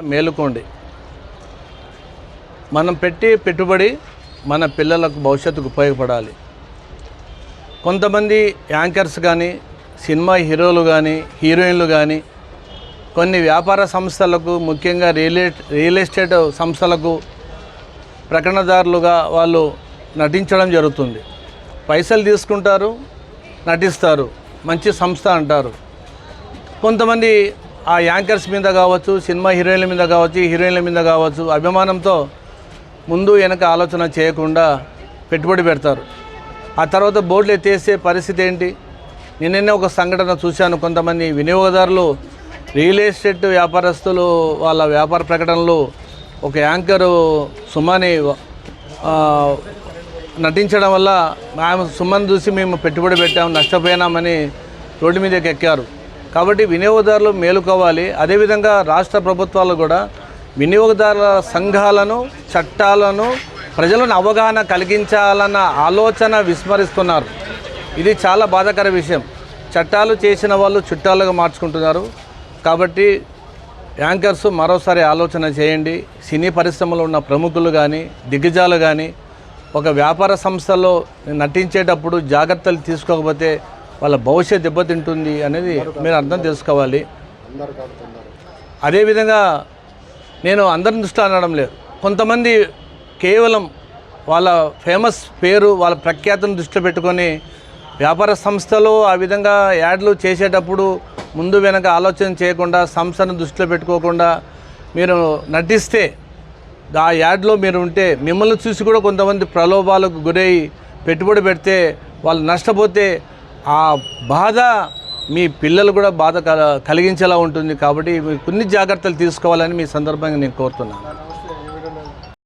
మేలుకోండి. మనం పెట్టే పెట్టుబడి మన పిల్లలకు భవిష్యత్తుకు ఉపయోగపడాలి. కొంతమంది యాంకర్స్ కానీ సినిమా హీరోలు కానీ హీరోయిన్లు కానీ కొన్ని వ్యాపార సంస్థలకు ముఖ్యంగా రియల్ రియల్ ఎస్టేట్ సంస్థలకు ప్రకటనదారులుగా వాళ్ళు నటించడం జరుగుతుంది. పైసలు తీసుకుంటారు నటిస్తారు. మంచి సంస్థ అంటారు. కొంతమంది ఆ యాంకర్స్ మీద కావచ్చు సినిమా హీరోయిన్ల మీద కావచ్చు హీరోయిన్ల మీద కావచ్చు అభిమానంతో ముందు వెనక ఆలోచన చేయకుండా పెట్టుబడి పెడతారు. ఆ తర్వాత బోర్డులు ఎత్తేసే పరిస్థితి ఏంటి? నిన్ననే ఒక సంఘటన చూశాను. కొంతమంది వినియోగదారులు రియల్ ఎస్టేట్ వ్యాపారస్తులు వాళ్ళ వ్యాపార ప్రకటనలు ఒక యాంకరు సుమాని నటించడం వల్ల ఆమె సుమన్ చూసి మేము పెట్టుబడి పెట్టాము నష్టపోయినామని రోడ్డు మీదకి ఎక్కారు. కాబట్టి వినియోగదారులు మేలుకోవాలి. అదేవిధంగా రాష్ట్ర ప్రభుత్వాలు కూడా వినియోగదారుల సంఘాలను చట్టాలను ప్రజలను అవగాహన కలిగించాలన్న ఆలోచన విస్మరిస్తున్నారు. ఇది చాలా బాధాకర విషయం. చట్టాలు చేసిన వాళ్ళు చుట్టాలుగా మార్చుకుంటున్నారు. కాబట్టి యాంకర్స్ మరోసారి ఆలోచన చేయండి. సినీ పరిశ్రమలో ఉన్న ప్రముఖులు కానీ దిగ్గజాలు కానీ ఒక వ్యాపార సంస్థలో నటించేటప్పుడు జాగ్రత్తలు తీసుకోకపోతే వాళ్ళ భవిష్యత్ దెబ్బతింటుంది అనేది మీరు అర్థం చేసుకోవాలి. అదేవిధంగా నేను అందరిని దృష్టి అనడం లేదు. కొంతమంది కేవలం వాళ్ళ ఫేమస్ పేరు వాళ్ళ ప్రఖ్యాతిని దృష్టిలో పెట్టుకొని వ్యాపార సంస్థలో ఆ విధంగా యాడ్లు చేసేటప్పుడు ముందు వెనక ఆలోచన చేయకుండా సంస్థను దృష్టిలో పెట్టుకోకుండా మీరు నటిస్తే ఆ యాడ్లో మీరు ఉంటే మిమ్మల్ని చూసి కూడా కొంతమంది ప్రలోభాలకు గురై పెట్టుబడి పెడితే వాళ్ళు నష్టపోతే ఆ బాధ మీ పిల్లలు కూడా బాధ కల- కలిగించేలా ఉంటుంది కాబట్టి మీరు కొన్ని జాగ్రత్తలు తీసుకోవాలని మీ సందర్భంగా నేను కోరుతున్నాను.